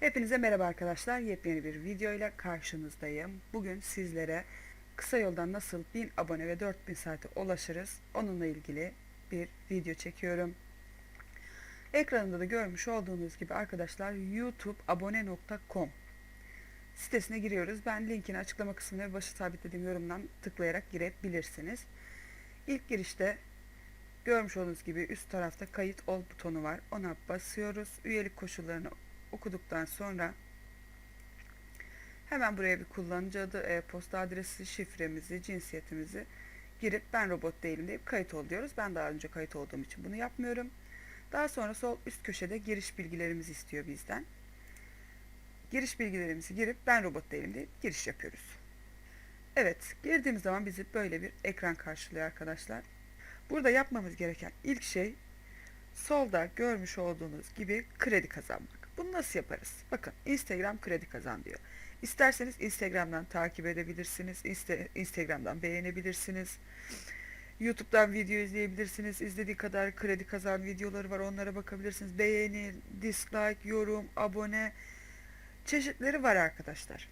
Hepinize merhaba arkadaşlar. Yepyeni bir video ile karşınızdayım. Bugün sizlere kısa yoldan nasıl 1000 abone ve 4000 saate ulaşırız onunla ilgili bir video çekiyorum. Ekranında da görmüş olduğunuz gibi arkadaşlar youtubeabone.com sitesine giriyoruz. Ben linkini açıklama kısmına ve başı sabitlediğim yorumdan tıklayarak girebilirsiniz. İlk girişte görmüş olduğunuz gibi üst tarafta kayıt ol butonu var. Ona basıyoruz. Üyelik koşullarını okuduktan sonra hemen buraya bir kullanıcı adı, e-posta adresi, şifremizi, cinsiyetimizi girip ben robot değilim deyip kayıt ol diyoruz. Ben daha önce kayıt olduğum için bunu yapmıyorum. Daha sonra sol üst köşede giriş bilgilerimizi istiyor bizden. Giriş bilgilerimizi girip ben robot değilim deyip giriş yapıyoruz. Evet, girdiğimiz zaman bizi böyle bir ekran karşılıyor arkadaşlar. Burada yapmamız gereken ilk şey solda görmüş olduğunuz gibi kredi kazanmak. Bunu nasıl yaparız? Bakın Instagram kredi kazan diyor. İsterseniz Instagram'dan takip edebilirsiniz. Insta- Instagram'dan beğenebilirsiniz. YouTube'dan video izleyebilirsiniz. İzlediği kadar kredi kazan videoları var. Onlara bakabilirsiniz. Beğeni, dislike, yorum, abone çeşitleri var arkadaşlar.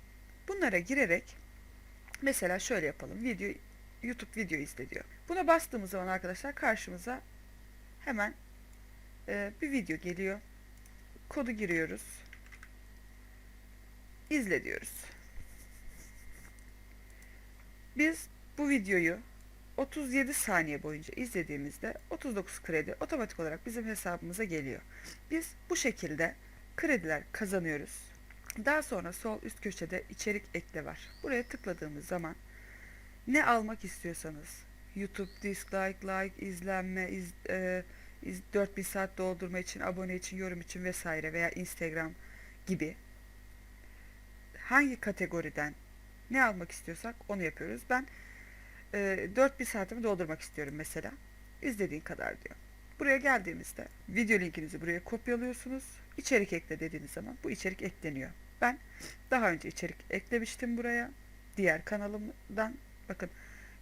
Bunlara girerek mesela şöyle yapalım. Video YouTube video izle diyor. Buna bastığımız zaman arkadaşlar karşımıza hemen e, bir video geliyor. Kodu giriyoruz. İzle diyoruz. Biz bu videoyu 37 saniye boyunca izlediğimizde 39 kredi otomatik olarak bizim hesabımıza geliyor. Biz bu şekilde krediler kazanıyoruz. Daha sonra sol üst köşede içerik ekle var. Buraya tıkladığımız zaman ne almak istiyorsanız YouTube, dislike, like, izlenme, iz, e, 4000 saat doldurma için, abone için, yorum için vesaire veya Instagram gibi hangi kategoriden ne almak istiyorsak onu yapıyoruz. Ben e, 4000 saatimi doldurmak istiyorum mesela. İzlediğin kadar diyor. Buraya geldiğimizde video linkinizi buraya kopyalıyorsunuz. İçerik ekle dediğiniz zaman bu içerik ekleniyor. Ben daha önce içerik eklemiştim buraya. Diğer kanalımdan bakın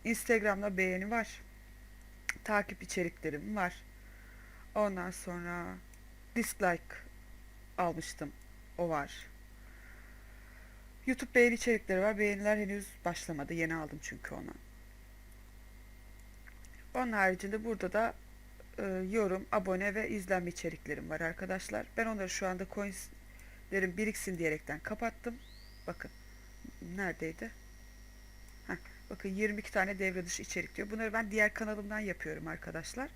Instagram'da beğeni var. Takip içeriklerim var. Ondan sonra dislike almıştım. O var. YouTube beğeni içerikleri var. Beğeniler henüz başlamadı. Yeni aldım çünkü onu. Onun haricinde burada da e, yorum, abone ve izlenme içeriklerim var arkadaşlar. Ben onları şu anda coinslerim biriksin diyerekten kapattım. Bakın. Neredeydi? Heh, bakın 22 tane devre dışı içerik diyor. Bunları ben diğer kanalımdan yapıyorum arkadaşlar.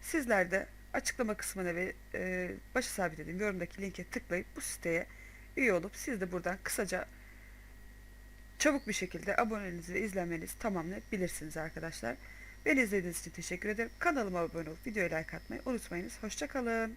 Sizler de açıklama kısmına ve e, başı sabitlediğim yorumdaki linke tıklayıp bu siteye üye olup siz de buradan kısaca çabuk bir şekilde aboneliğinizi ve izlenmenizi tamamlayabilirsiniz arkadaşlar. Beni izlediğiniz için teşekkür ederim. Kanalıma abone olup videoya like atmayı unutmayınız. Hoşçakalın.